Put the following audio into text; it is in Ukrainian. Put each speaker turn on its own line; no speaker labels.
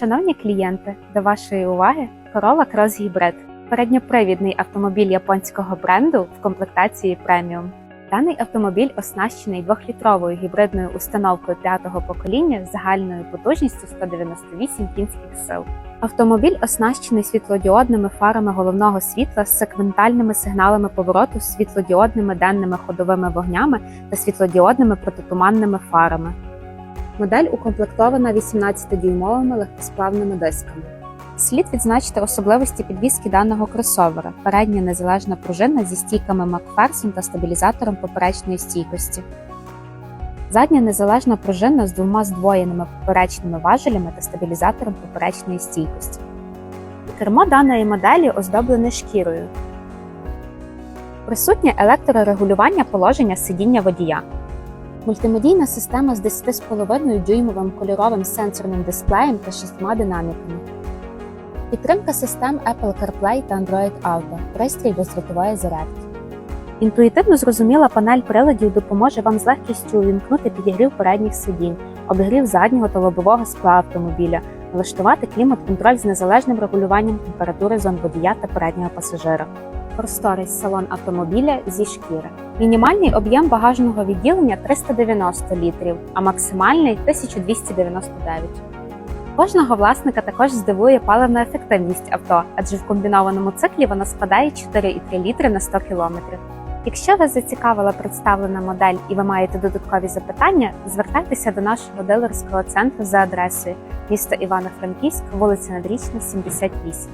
Шановні клієнти, до вашої уваги Corolla Cross Hybrid – передньопривідний автомобіль японського бренду в комплектації преміум. Даний автомобіль оснащений 2-літровою гібридною установкою п'ятого покоління з загальною потужністю 198 кінських сил. Автомобіль оснащений світлодіодними фарами головного світла з секвентальними сигналами повороту, світлодіодними денними ходовими вогнями та світлодіодними протитуманними фарами. Модель укомплектована 18-дюймовими легкосплавними дисками. Слід відзначити особливості підвіски даного кросовера: передня незалежна пружина зі стійками Макферсон та стабілізатором поперечної стійкості. Задня незалежна пружина з двома здвоєними поперечними важелями та стабілізатором поперечної стійкості. Кермо даної моделі оздоблене шкірою. Присутнє електрорегулювання положення сидіння водія. Мультимедійна система з 10,5 дюймовим кольоровим сенсорним дисплеєм та шістьма динаміками. Підтримка систем Apple CarPlay та Android Auto, пристрій бездротової зарядки. Інтуїтивно зрозуміла панель приладів допоможе вам з легкістю увімкнути підігрів передніх сидінь, обігрів заднього та лобового скла автомобіля, налаштувати клімат-контроль з незалежним регулюванням температури зон водія та переднього пасажира. Просторий салон автомобіля зі шкіри. Мінімальний об'єм багажного відділення 390 літрів, а максимальний 1299. Кожного власника також здивує паливна ефективність авто, адже в комбінованому циклі вона складає 4,3 літри на 100 км. Якщо вас зацікавила представлена модель і ви маєте додаткові запитання, звертайтеся до нашого дилерського центру за адресою місто Івано-Франківськ, вулиця Надрічна, 78.